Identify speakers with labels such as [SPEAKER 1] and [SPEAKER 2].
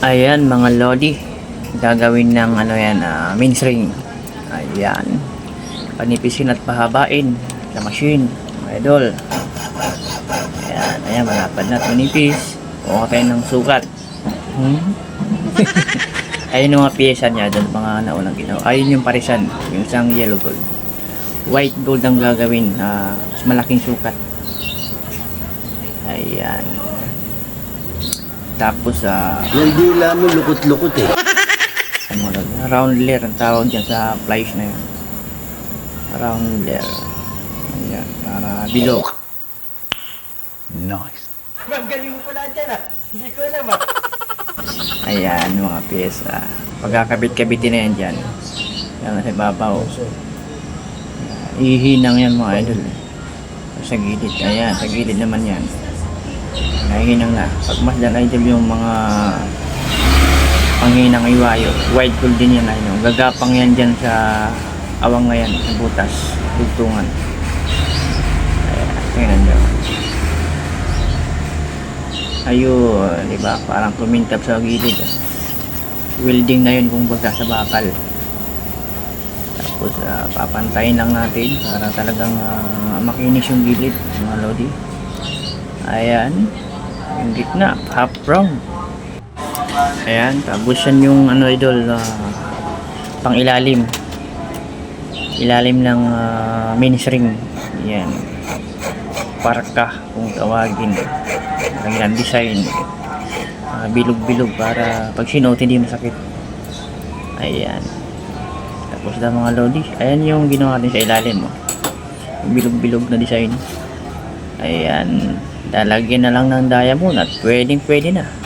[SPEAKER 1] Ayan mga lodi. Gagawin ng ano yan, ah, mainstream. Ayan. Panipisin at pahabain sa machine. Mga idol. Ayan, ayan, malapad na at manipis. Kuha tayo ng sukat. Hmm? ayun yung mga pyesa niya doon, mga naunang ginawa. Ayun yung parisan, yung isang yellow gold. White gold ang gagawin, ah, mas malaking sukat. Ayan. Tapos, ah,
[SPEAKER 2] Yung dila mo lukot-lukot eh.
[SPEAKER 1] ano mo roundler ang tawag dyan sa flies na yun. Roundler. Ayan, para bilog.
[SPEAKER 2] Nice.
[SPEAKER 3] Magaling mo pala dyan ah. Hindi ko alam ah.
[SPEAKER 1] Ayan, yung mga pyesa. Pagkakabit-kabitin na yan dyan. Yan sa ibabaw. Ihinang yan mga idol. Sa gilid. Ayan, sa gilid naman yan. Nahihinang na. Pag masdan idol yung mga panghinang iwayo. White gold din yan ayun. Gagapang yan dyan sa awang ngayon. Sa butas. Tugtungan. Ayan, tingnan nyo. Ayun, di ba? Parang kumintap sa gilid. Welding na yun kung baga sa bakal. Tapos ah, papantayin lang natin para talagang ah, makinis yung gilid, mga lodi. Ayan. Yung gitna, half round. Ayan, tapos yan yung ano idol, ah, pang ilalim. Ilalim ng uh, mainstream. Yan. Parka kung tawagin. Lagyan design. Ah, bilog-bilog para pag sinuot hindi masakit. Ayan. Tapos na mga lodi. Ayan yung ginawa natin sa ilalim. Oh. Bilog-bilog na design. Ayan. Lalagyan na lang ng diamond at pwedeng pwede na.